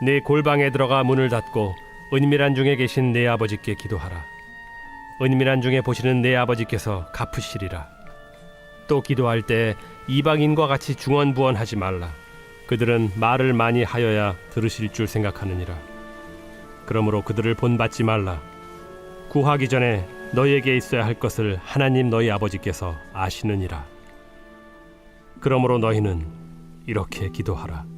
내 골방에 들어가 문을 닫고 은밀한 중에 계신 내 아버지께 기도하라. 은밀한 중에 보시는 내 아버지께서 갚으시리라. 또 기도할 때 이방인과 같이 중언부언하지 말라. 그들은 말을 많이 하여야 들으실 줄 생각하느니라. 그러므로 그들을 본받지 말라. 구하기 전에 너희에게 있어야 할 것을 하나님 너희 아버지께서 아시느니라. 그러므로 너희는 이렇게 기도하라.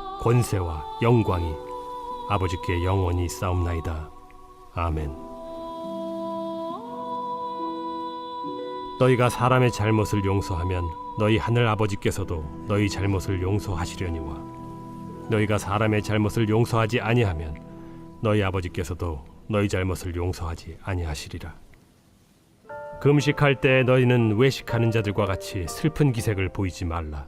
권세와 영광이 아버지께 영원히 싸움나이다 아멘 너희가 사람의 잘못을 용서하면 너희 하늘 아버지께서도 너희 잘못을 용서하시려니와 너희가 사람의 잘못을 용서하지 아니하면 너희 아버지께서도 너희 잘못을 용서하지 아니하시리라. 금식할 때 너희는 외식하는 자들과 같이 슬픈 기색을 보이지 말라.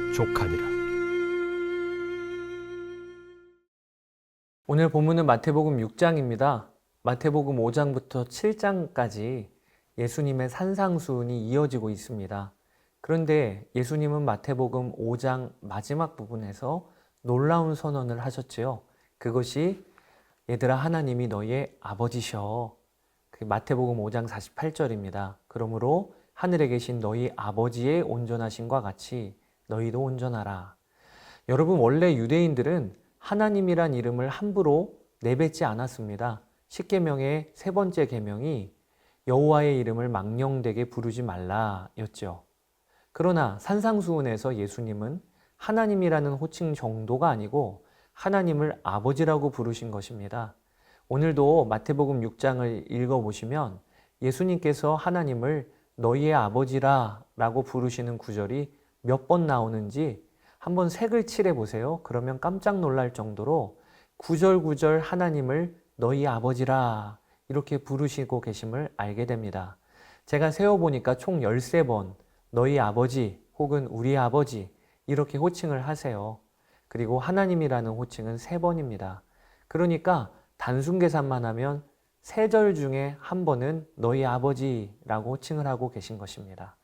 족하니라. 오늘 본문은 마태복음 6장입니다. 마태복음 5장부터 7장까지 예수님의 산상수훈이 이어지고 있습니다. 그런데 예수님은 마태복음 5장 마지막 부분에서 놀라운 선언을 하셨지요. 그것이 얘들아 하나님이 너희의 아버지셔. 그 마태복음 5장 48절입니다. 그러므로 하늘에 계신 너희 아버지의 온전하심과 같이 너희도 온전하라. 여러분 원래 유대인들은 하나님이란 이름을 함부로 내뱉지 않았습니다. 십계명의 세 번째 계명이 여호와의 이름을 망령되게 부르지 말라였죠. 그러나 산상수훈에서 예수님은 하나님이라는 호칭 정도가 아니고 하나님을 아버지라고 부르신 것입니다. 오늘도 마태복음 6장을 읽어보시면 예수님께서 하나님을 너희의 아버지라 라고 부르시는 구절이 몇 번 나오는지 한번 색을 칠해 보세요. 그러면 깜짝 놀랄 정도로 구절구절 하나님을 너희 아버지라 이렇게 부르시고 계심을 알게 됩니다. 제가 세어보니까 총 13번 너희 아버지 혹은 우리 아버지 이렇게 호칭을 하세요. 그리고 하나님이라는 호칭은 3번입니다. 그러니까 단순 계산만 하면 세 절 중에 한 번은 너희 아버지라고 호칭을 하고 계신 것입니다.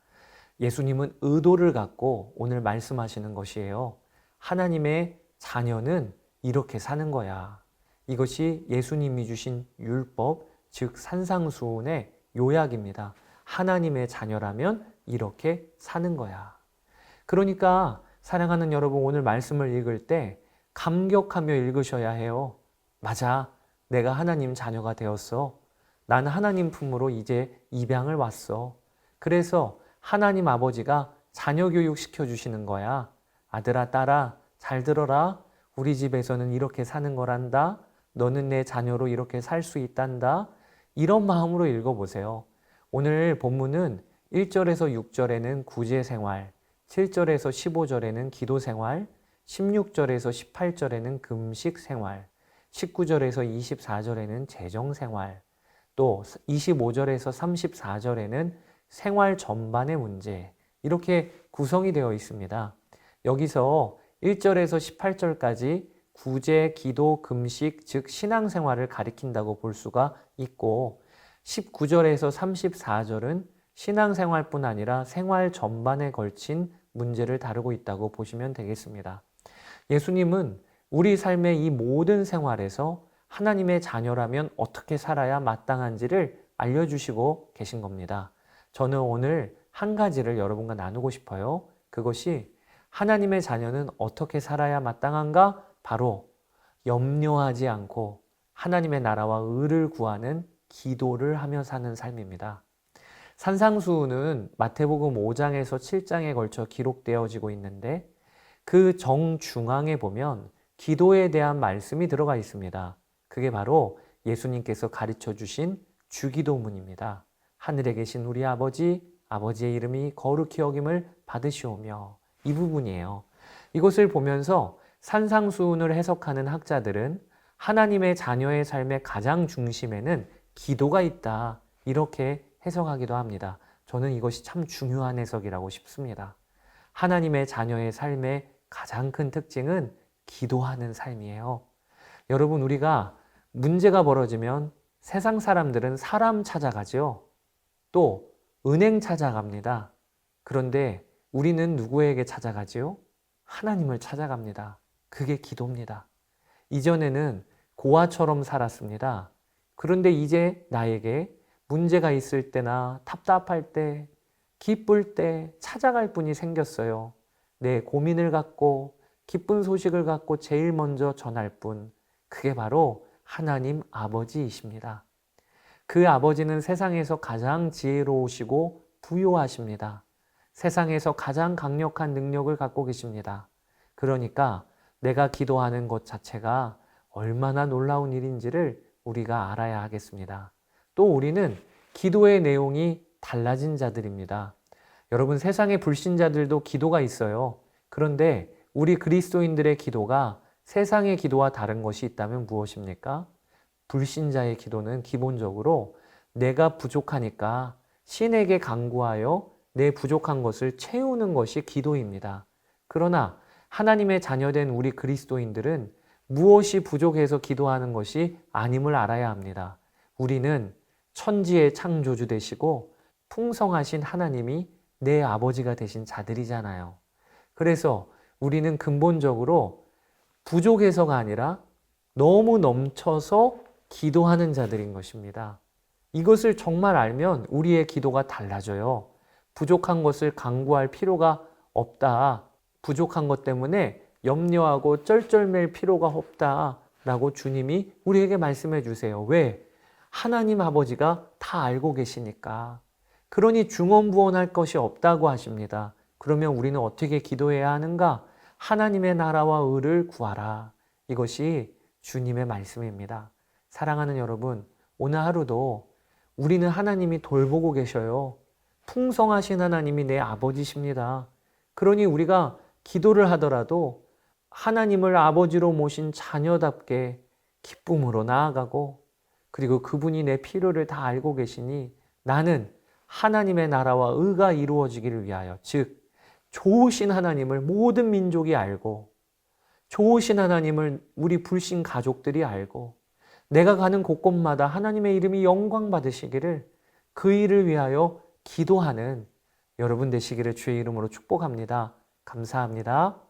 예수님은 의도를 갖고 오늘 말씀하시는 것이에요. 하나님의 자녀는 이렇게 사는 거야. 이것이 예수님이 주신 율법, 즉 산상수훈의 요약입니다. 하나님의 자녀라면 이렇게 사는 거야. 그러니까 사랑하는 여러분 오늘 말씀을 읽을 때 감격하며 읽으셔야 해요. 맞아. 내가 하나님 자녀가 되었어. 난 하나님 품으로 이제 입양을 왔어. 그래서 하나님 아버지가 자녀 교육 시켜 주시는 거야. 아들아, 딸아, 잘 들어라. 우리 집에서는 이렇게 사는 거란다. 너는 내 자녀로 이렇게 살 수 있단다. 이런 마음으로 읽어보세요. 오늘 본문은 1절에서 6절에는 구제 생활, 7절에서 15절에는 기도 생활, 16절에서 18절에는 금식 생활, 19절에서 24절에는 재정 생활, 또 25절에서 34절에는 생활 전반의 문제, 이렇게 구성이 되어 있습니다. 여기서 1절에서 18절까지 구제, 기도, 금식, 즉 신앙생활을 가리킨다고 볼 수가 있고 19절에서 34절은 신앙생활뿐 아니라 생활 전반에 걸친 문제를 다루고 있다고 보시면 되겠습니다. 예수님은 우리 삶의 이 모든 생활에서 하나님의 자녀라면 어떻게 살아야 마땅한지를 알려주시고 계신 겁니다. 저는 오늘 한 가지를 여러분과 나누고 싶어요. 그것이 하나님의 자녀는 어떻게 살아야 마땅한가? 바로 염려하지 않고 하나님의 나라와 의를 구하는 기도를 하며 사는 삶입니다. 산상수훈은 마태복음 5장에서 7장에 걸쳐 기록되어지고 있는데 그 정중앙에 보면 기도에 대한 말씀이 들어가 있습니다. 그게 바로 예수님께서 가르쳐 주신 주기도문입니다. 하늘에 계신 우리 아버지, 아버지의 이름이 거룩히 여김을 받으시오며 이 부분이에요. 이것을 보면서 산상수훈을 해석하는 학자들은 하나님의 자녀의 삶의 가장 중심에는 기도가 있다. 이렇게 해석하기도 합니다. 저는 이것이 참 중요한 해석이라고 싶습니다. 하나님의 자녀의 삶의 가장 큰 특징은 기도하는 삶이에요. 여러분, 우리가 문제가 벌어지면 세상 사람들은 사람 찾아가죠. 또 은행 찾아갑니다. 그런데 우리는 누구에게 찾아가지요? 하나님을 찾아갑니다. 그게 기도입니다. 이전에는 고아처럼 살았습니다. 그런데 이제 나에게 문제가 있을 때나 답답할 때, 기쁠 때 찾아갈 분이 생겼어요. 내 고민을 갖고 기쁜 소식을 갖고 제일 먼저 전할 분, 그게 바로 하나님 아버지이십니다. 그 아버지는 세상에서 가장 지혜로우시고 부요하십니다. 세상에서 가장 강력한 능력을 갖고 계십니다. 그러니까 내가 기도하는 것 자체가 얼마나 놀라운 일인지를 우리가 알아야 하겠습니다. 또 우리는 기도의 내용이 달라진 자들입니다. 여러분 세상의 불신자들도 기도가 있어요. 그런데 우리 그리스도인들의 기도가 세상의 기도와 다른 것이 있다면 무엇입니까? 불신자의 기도는 기본적으로 내가 부족하니까 신에게 간구하여 내 부족한 것을 채우는 것이 기도입니다. 그러나 하나님의 자녀된 우리 그리스도인들은 무엇이 부족해서 기도하는 것이 아님을 알아야 합니다. 우리는 천지의 창조주 되시고 풍성하신 하나님이 내 아버지가 되신 자들이잖아요. 그래서 우리는 근본적으로 부족해서가 아니라 너무 넘쳐서 기도하는 자들인 것입니다. 이것을 정말 알면 우리의 기도가 달라져요. 부족한 것을 강구할 필요가 없다. 부족한 것 때문에 염려하고 쩔쩔맬 필요가 없다. 라고 주님이 우리에게 말씀해 주세요. 왜? 하나님 아버지가 다 알고 계시니까. 그러니 중언부언할 것이 없다고 하십니다. 그러면 우리는 어떻게 기도해야 하는가? 하나님의 나라와 의를 구하라. 이것이 주님의 말씀입니다. 사랑하는 여러분, 오늘 하루도 우리는 하나님이 돌보고 계셔요. 풍성하신 하나님이 내 아버지십니다. 그러니 우리가 기도를 하더라도 하나님을 아버지로 모신 자녀답게 기쁨으로 나아가고 그리고 그분이 내 필요를 다 알고 계시니 나는 하나님의 나라와 의가 이루어지기를 위하여 즉 좋으신 하나님을 모든 민족이 알고 좋으신 하나님을 우리 불신 가족들이 알고 내가 가는 곳곳마다 하나님의 이름이 영광 받으시기를 그 일을 위하여 기도하는 여러분 되시기를 주의 이름으로 축복합니다. 감사합니다.